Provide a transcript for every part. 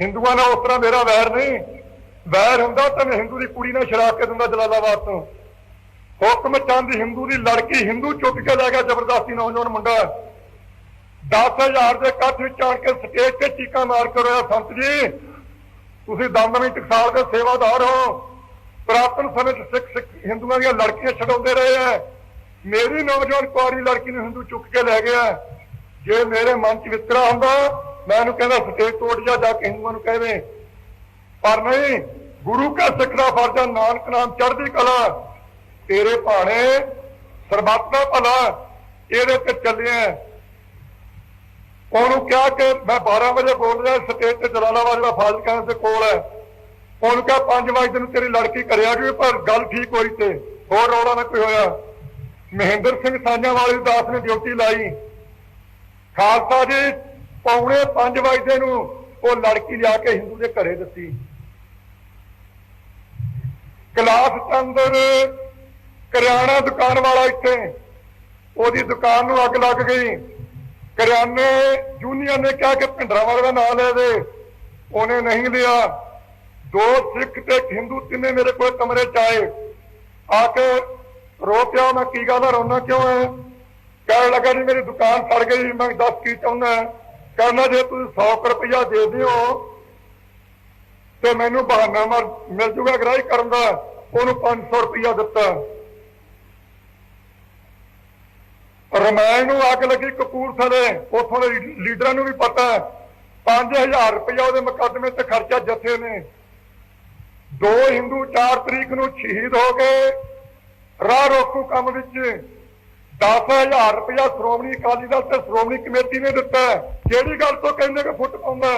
ਹਿੰਦੂਆਂ ਨਾਲ ਉਸ ਤਰ੍ਹਾਂ ਮੇਰਾ ਵੈਰ ਨਹੀਂ। ਵੈਰ ਹੁੰਦਾ ਤਾਂ ਮੈਂ ਹਿੰਦੂ ਦੀ ਕੁੜੀ ਨਾਲ ਸ਼ਰਾਬ ਕੇ ਦਿੰਦਾ ਜਲਾਲਾਬਾਦ ਤੋਂ। ਹੁਕਮ ਚੰਦ ਹਿੰਦੂ ਦੀ ਲੜਕੀ ਹਿੰਦੂ ਚੁੱਕ ਕੇ ਲੈ ਗਿਆ ਜ਼ਬਰਦਸਤੀ ਨੌਜਵਾਨ ਮੁੰਡਾ। 10000 ਦੇ ਇਕੱਠ ਵਿੱਚ ਆਣ ਕੇ ਸਟੇਜ ਤੇ ਚੀਕਾਂ ਮਾਰ ਕੇ ਰੋਇਆ, ਸੰਤ ਜੀ, ਤੁਸੀਂ ਦਮਦਮੀ ਟਕਸਾਲ ਦੇ ਸੇਵਾਦਾਰ ਹੋ। ਪ੍ਰਾਪਤਨ ਸਮੇਂ 'ਚ ਸਿੱਖ ਸਿੱਖ ਹਿੰਦੂਆਂ ਦੀਆਂ ਲੜਕੀਆਂ ਛਡਾਉਂਦੇ ਰਹੇ ਆ ਮੇਰੀ ਨੌਜਵਾਨ ਕੁਆਰੀ ਲੜਕੀ ਨੂੰ ਹਿੰਦੂ ਚੁੱਕ ਕੇ ਲੈ ਗਿਆ। ਜੇ ਮੇਰੇ ਮਨ 'ਚ ਵਿਤਕਰਾ ਹੁੰਦਾ ਮੈਂ ਉਹਨੂੰ ਕਹਿੰਦਾ ਸਟੇਜ ਤੋੜ ਜਾ ਜਾ ਕੇ ਹਿੰਦੂਆਂ ਨੂੰ ਕਹਵੇ ਪਰ ਨਹੀਂ, ਗੁਰੂ ਕਾ ਸਿੱਖ ਦਾ ਫਰਜ਼ ਆ, ਨਾਨਕ ਨਾਮ ਚੜ੍ਹਦੀ ਕਲਾ। ਤੇਰੇ ਭਾਣੇ ਸਰਬੱਤ ਦਾ ਭਲਾ, ਇਹਦੇ ਤੇ ਚੱਲਿਆ। ਉਹਨੂੰ ਕਿਹਾ ਕਿ ਮੈਂ 12 ਵਜੇ ਬੋਲ ਰਿਹਾ, ਸਟੇਜ ਤੇ ਜਲਾਲਾਬਾਦ ਦਾ ਫਾਜ਼ਿਲਕਾ ਦੇ ਕੋਲ ਹੈ। ਉਹਨੂੰ ਕਿਹਾ 5 ਵਜੇ ਨੂੰ ਤੇਰੀ ਲੜਕੀ ਕਰਿਆ ਗਈ, ਪਰ ਗੱਲ ਠੀਕ ਹੋਈ ਤੇ ਹੋਰ ਰੌਲਾ ਨਾ ਕੋਈ ਹੋਇਆ। ਮਹਿੰਦਰ ਸਿੰਘ ਸਾਂਝਾ ਵਾਲੀ ਦਾਸ ਨੇ ਡਿਊਟੀ ਲਾਈ। ਖਾਲਸਾ ਜੀ ਪੌਣੇ 5 ਵਜੇ ਨੂੰ ਉਹ ਲੜਕੀ ਲਿਆ ਕੇ ਹਿੰਦੂ ਦੇ ਘਰੇ ਦਿੱਤੀ। ਕਲਾਸ ਚੰਦਰ ਕਰਿਆਣਾ ਦੁਕਾਨ ਵਾਲਾ ਇੱਥੇ, ਉਹਦੀ ਦੁਕਾਨ ਨੂੰ ਅੱਗ ਲੱਗ ਗਈ। ਕਰਿਆਨੇ ਜੂਨੀਅਰ ਨੇ ਕਿਹਾ ਕਿ ਭਿੰਡਰਾਵਾਲੇ ਦਾ ਨਾਮ ਲੈ ਦੇ। ਉਹਨੇ ਨਹੀਂ ਲਿਆ। ਦੋ ਸਿੱਖ ਤੇ ਹਿੰਦੂ ਤਿੰਨੇ ਮੇਰੇ ਕੋਲ ਕਮਰੇ ਚ ਆਏ। ਆ ਕੇ ਰੋ ਪਿਆ, ਮੈਂ ਕੀ ਗੱਲ ਆ ਰੋਣਾ ਕਿਉਂ ਹੈ ਕਹਿਣ ਲੱਗਾ ਜੀ, ਮੇਰੀ ਦੁਕਾਨ ਸੜ ਗਈ, ਮੈਂ ਦੱਸ ਕੀ ਚਾਹੁੰਦਾ ਕਹਿੰਦਾ ਜੇ ਤੁਸੀਂ 100 ਰੁਪਇਆ ਦੇ ਦਿਓ ਤੇ ਮੈਨੂੰ ਬਹਾਨਾ ਮਾਰ ਮਿਲ ਜੂਗਾ ਗ੍ਰਾਹੀ ਕਰਨ ਦਾ। ਉਹਨੂੰ 500 ਰੁਪਇਆ ਦਿੱਤਾ। ਰਮਾਇਣ ਨੂੰ ਅੱਗ ਲੱਗੀ ਕਪੂਰਥਲੇ। ਉਥੋਂ ਦੇ ਲੀਡਰਾਂ ਨੂੰ ਵੀ ਪਤਾ। ਹੈ 5000 ਰੁਪਇਆ ਉਹਦੇ ਮੁਕੱਦਮੇ ਤੇ ਖਰਚਾ ਜਥੇ ਨੇ। ਦੋ ਹਿੰਦੂ 4 ਤਰੀਕ ਨੂੰ ਸ਼ਹੀਦ ਹੋ ਗਏ। ਰਾਹ ਰੋਕੂ ਕੰਮ ਵਿੱਚ। 10000 ਰੁਪਇਆ ਸ਼੍ਰੋਮਣੀ ਅਕਾਲੀ ਦਲ ਤੇ ਸ਼੍ਰੋਮਣੀ ਕਮੇਟੀ ਨੇ ਦਿੱਤਾ ਹੈ। ਕਿਹੜੀ ਗੱਲ ਤੋਂ ਕਹਿੰਦੇ ਕਿ ਫੁੱਟ ਪਾਉਂਦਾ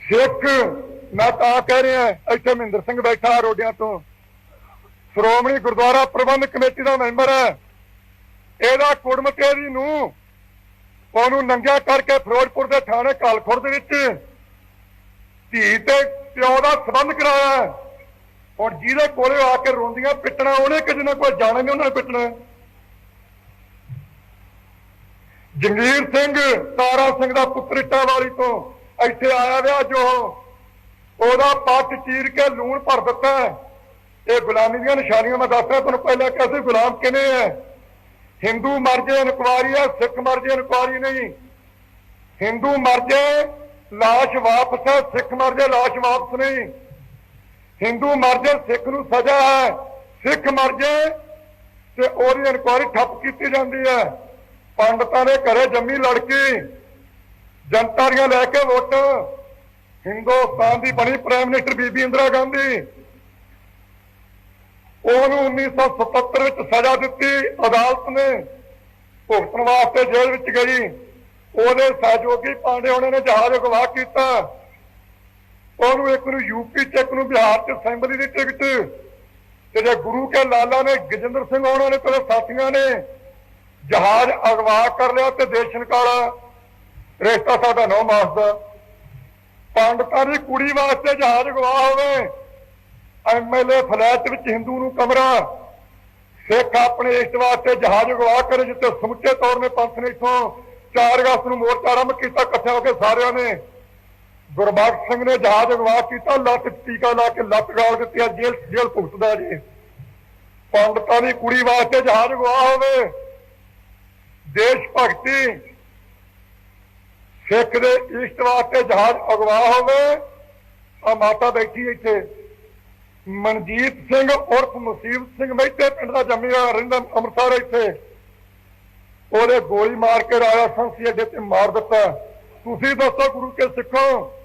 ਸਿੱਖ, ਮੈਂ ਤਾਂ ਕਹਿ ਰਿਹਾ, ਇੱਥੇ ਮਹਿੰਦਰ ਸਿੰਘ ਬੈਠਾ ਰੋਡਿਆਂ ਤੋਂ। ਸ਼੍ਰੋਮਣੀ ਗੁਰਦੁਆਰਾ ਪ੍ਰਬੰਧਕ ਕਮੇਟੀ ਦਾ ਮੈਂਬਰ ਹੈ। ਇਹਦਾ ਕੁੜਮ ਤੇਰੀ ਨੂੰ ਉਹਨੂੰ ਨੰਗਿਆ ਕਰਕੇ ਫਿਰੋਜ਼ਪੁਰ ਦੇ ਥਾਣੇ ਕਾਲਖੁਰ ਦੇ ਵਿੱਚ ਧੀ ਤੇ ਪਿਓ ਦਾ ਸਬੰਧ ਕਰਾਇਆ ਔਰ ਜਿਹਦੇ ਕੋਲੇ ਆ ਕੇ ਰੋਂਦੀਆਂ ਪਿੱਟਣਾ, ਉਹਨੇ ਕਿ ਜਿਹਨਾਂ ਕੋਲ ਜਾਣਾ ਨਹੀਂ ਉਹਨਾਂ ਨੇ ਪਿੱਟਣਾ। ਜੰਗੀਰ ਸਿੰਘ, ਤਾਰਾ ਸਿੰਘ ਦਾ ਪੁੱਤਰ ਇੱਟਾਂ ਵਾਲੀ ਤੋਂ ਇੱਥੇ ਆਇਆ ਵਿਆ ਜੋ ਉਹਦਾ ਪੱਟ ਚੀਰ ਕੇ ਲੂਣ ਭਰ ਦਿੱਤਾ। ਇਹ ਗੁਲਾਮੀ ਦੀਆਂ ਨਿਸ਼ਾਨੀਆਂ ਮੈਂ ਦੱਸ ਰਿਹਾ ਤੁਹਾਨੂੰ ਪਹਿਲਾਂ ਕਿ ਅਸੀਂ ਗੁਲਾਮ ਕਿਵੇਂ ਹੈ ਹਿੰਦੂ ਮਰ ਜੇ ਇਨਕੁਆਰੀ ਹੈ ਸਿੱਖ ਮਰ ਜੇ ਇਨਕੁਆਰੀ ਨਹੀਂ। ਹਿੰਦੂ ਮਰ ਜੇ, ਲਾਸ਼ ਵਾਪਸ ਹੈ ਸਿੱਖ ਮਰ ਜੇ, ਲਾਸ਼ ਵਾਪਸ ਨਹੀਂ। ਹਿੰਦੂ ਮਰ ਜੇ ਸਿੱਖ ਨੂੰ ਸਜ਼ਾ ਹੈ। ਸਿੱਖ ਮਰ ਜੇ ਤੇ ਉਹਦੀ ਇਨਕੁਆਰੀ ਠੱਪ ਕੀਤੀ ਜਾਂਦੀ ਹੈ। ਪੰਡਤਾਂ ਦੇ ਘਰੇ ਜੰਮੀ ਲੜਕੀ, ਜਨਤਾ ਦੀਆਂ ਲੈ ਕੇ ਵੋਟ। ਹਿੰਦੁਸਤਾਨ ਦੀ ਬਣੀ ਪ੍ਰਾਈਮ ਮਿਨਿਸਟਰ ਬੀਬੀ ਇੰਦਰਾ ਗਾਂਧੀ। ਉਹਨੂੰ 1977 ਵਿੱਚ ਸਜ਼ਾ ਦਿੱਤੀ ਅਦਾਲਤ ਨੇ। ਭੁਗਤਣ ਵਾਸਤੇ ਜੇਲ੍ਹ ਵਿੱਚ ਗਈ। ਉਹਦੇ ਸਹਿਯੋਗੀ ਪਾਂਡੇ ਉਹਨਾਂ ਨੇ ਜਹਾਜ਼ ਅਗਵਾ ਕੀਤਾ। ਉਹਨੂੰ ਇੱਕ ਨੂੰ ਯੂਪੀ ਚ ਇੱਕ ਨੂੰ ਬਿਹਾਰ ਚ ਅਸੈਂਬਲੀ ਦੀ ਟਿਕਟ? ਤੇ ਜੇ ਗੁਰੂ ਕੇ ਲਾਲਾ ਨੇ, ਗਜਿੰਦਰ ਸਿੰਘ ਉਹਨਾਂ ਨੇ ਤੇ ਸਾਥੀਆਂ ਨੇ ਜਹਾਜ਼ ਅਗਵਾ ਕਰ ਲਿਆ ਤੇ ਦੇਸ਼ ਨਿਕਾਲਾ, ਰਿਸ਼ਤਾ ਸਾਡਾ ਨੌ ਮਾਸ ਦਾ ਪੰਡਤਾਂ ਦੀ ਕੁੜੀ ਵਾਸਤੇ ਜਹਾਜ਼ ਅਗਵਾ ਹੋਵੇ ਐਮਐਲਏ ਫਲੈਟ ਵਿੱਚ ਹਿੰਦੂ ਨੂੰ ਕਮਰਾ, ਸਿੱਖ ਆਪਣੇ ਇਸ਼ਟ ਵਾਸਤੇ ਜਹਾਜ਼ ਅਗਵਾ ਕਰੇ ਜਿੱਤੇ ਸਮੁੱਚੇ ਤੌਰ ਨੇ ਪੰਥ ਨੇ ਇਥੋਂ 4 ਅਗਸਤ ਨੂੰ ਮੋਰਚਾ ਆਰੰਭ ਕੀਤਾ ਇਕੱਠੇ ਹੋ ਕੇ ਸਾਰਿਆਂ ਨੇ। ਗੁਰਬਖਸ਼ ਸਿੰਘ ਨੇ ਜਹਾਜ਼ ਅਗਵਾ ਕੀਤਾ, ਲੱਤ ਟੀਕਾ ਲਾ ਕੇ ਲੱਤ ਗਾਲ ਦਿੱਤੀ ਆ ਜੇਲ੍ਹ ਜੇਲ੍ਹ ਭੁਗਤਦਾ ਜੀ। ਪੰਡਤਾਂ ਦੀ ਕੁੜੀ ਵਾਸਤੇ ਜਹਾਜ਼ ਅਗਵਾ ਹੋਵੇ। ਦੇਸ਼ ਭਗਤੀ ਸਿੱਖ ਦੇ ਇਸ਼ਟ ਵਾਸਤੇ ਜਹਾਜ਼ ਅਗਵਾ ਹੋਵੇ। ਆ ਮਾਤਾ ਬੈਠੀ ਇੱਥੇ। ਮਨਜੀਤ ਸਿੰਘ ਉਰਫ ਮੁਸੀਬਤ ਸਿੰਘ ਮਹਿਤੇ ਪਿੰਡ ਦਾ ਜੰਮਿਆ ਰਹਿੰਦਾ ਅੰਮ੍ਰਿਤਸਰ ਇੱਥੇ। ਉਹਦੇ ਗੋਲੀ ਮਾਰ ਕੇ ਰਾਜਾ ਸੰਸੀ ਅੱਡੇ ਤੇ ਮਾਰ ਦਿੱਤਾ। ਤੁਸੀਂ ਦੱਸੋ ਗੁਰੂ ਕੇ ਸਿੱਖੋ।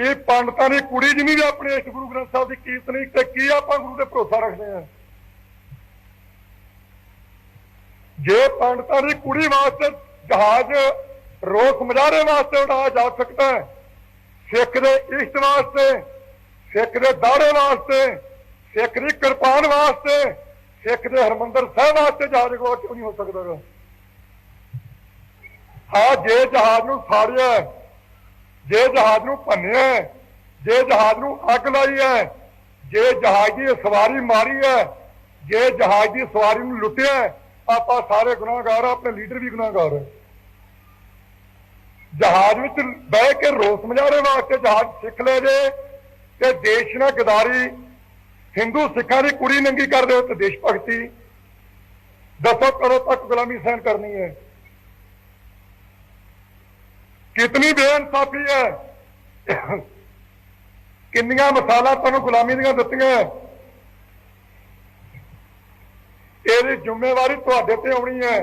ਕਿ ਪੰਡਤਾਂ ਦੀ ਕੁੜੀ ਜਿਨੀ ਵੀ ਆਪਣੇ ਇਸ ਗੁਰੂ ਗ੍ਰੰਥ ਸਾਹਿਬ ਦੀ ਕੀਰਤਨੀ ਤੇ ਕੀ ਆਪਾਂ ਗੁਰੂ ਤੇ ਭਰੋਸਾ ਰੱਖਦੇ ਆ ਜੇ ਪੰਡਤਾਂ ਦੀ ਕੁੜੀ ਵਾਸਤੇ ਜਹਾਜ਼ ਰੋਕ ਮਜਾਰੇ ਵਾਸਤੇ ਉਡਾਇਆ ਜਾ ਸਕਦਾ ਹੈ, ਸਿੱਖ ਦੇ ਇਸ਼ਟ ਵਾਸਤੇ, ਸਿੱਖ ਦੇ ਦਾੜੇ ਵਾਸਤੇ, ਸਿੱਖ ਦੀ ਕਿਰਪਾਨ ਵਾਸਤੇ, ਸਿੱਖ ਦੇ ਹਰਮੰਦਰ ਸਾਹਿਬ ਵਾਸਤੇ ਜਹਾਜ਼ ਗਵਾ ਕਿਉਂ ਨਹੀਂ ਹੋ ਸਕਦਾ ਹਾਂ, ਜੇ ਜਹਾਜ਼ ਨੂੰ ਸਾੜਿਆ ਜੇ ਜਹਾਜ਼ ਨੂੰ ਭੰਨਿਆ ਜੇ ਜਹਾਜ਼ ਨੂੰ ਅੱਗ ਲਾਈ ਹੈ, ਜੇ ਜਹਾਜ਼ ਦੀ ਸਵਾਰੀ ਮਾਰੀ ਹੈ, ਜੇ ਜਹਾਜ਼ ਦੀ ਸਵਾਰੀ ਨੂੰ ਲੁੱਟਿਆ ਆਪਾਂ ਸਾਰੇ ਗੁਨਾਹਗਾਰ ਆ ਆਪਣੇ ਲੀਡਰ ਵੀ ਗੁਨਾਹਗਾਰ ਹੈ। ਜਹਾਜ਼ ਵਿੱਚ ਬਹਿ ਕੇ ਰੋਸ ਮਜਾਰੇ ਵਾਸਤੇ ਜਹਾਜ਼ ਸਿੱਖ ਲੈ ਜੇ, ਤੇ ਦੇਸ਼ ਨਾਲ ਗਦਾਰੀ, ਹਿੰਦੂ ਸਿੱਖਾਂ ਦੀ ਕੁੜੀ ਨੰਗੀ ਕਰਦੇ ਹੋ ਤੇ ਦੇਸ਼ ਭਗਤੀ। ਦੱਸੋ ਕਰੋ ਤੱਕ ਗੁਲਾਮੀ ਸਹਿਣ ਕਰਨੀ ਹੈ? ਕਿਤਨੀ ਬੇਇਨਸਾਫੀ ਹੈ। ਕਿੰਨੀਆਂ ਮਿਸਾਲਾਂ ਤੁਹਾਨੂੰ ਗੁਲਾਮੀ ਦੀਆਂ ਦਿੱਤੀਆਂ ਇਹਦੀ ਜ਼ਿੰਮੇਵਾਰੀ ਤੁਹਾਡੇ ਤੇ ਆਉਣੀ ਹੈ।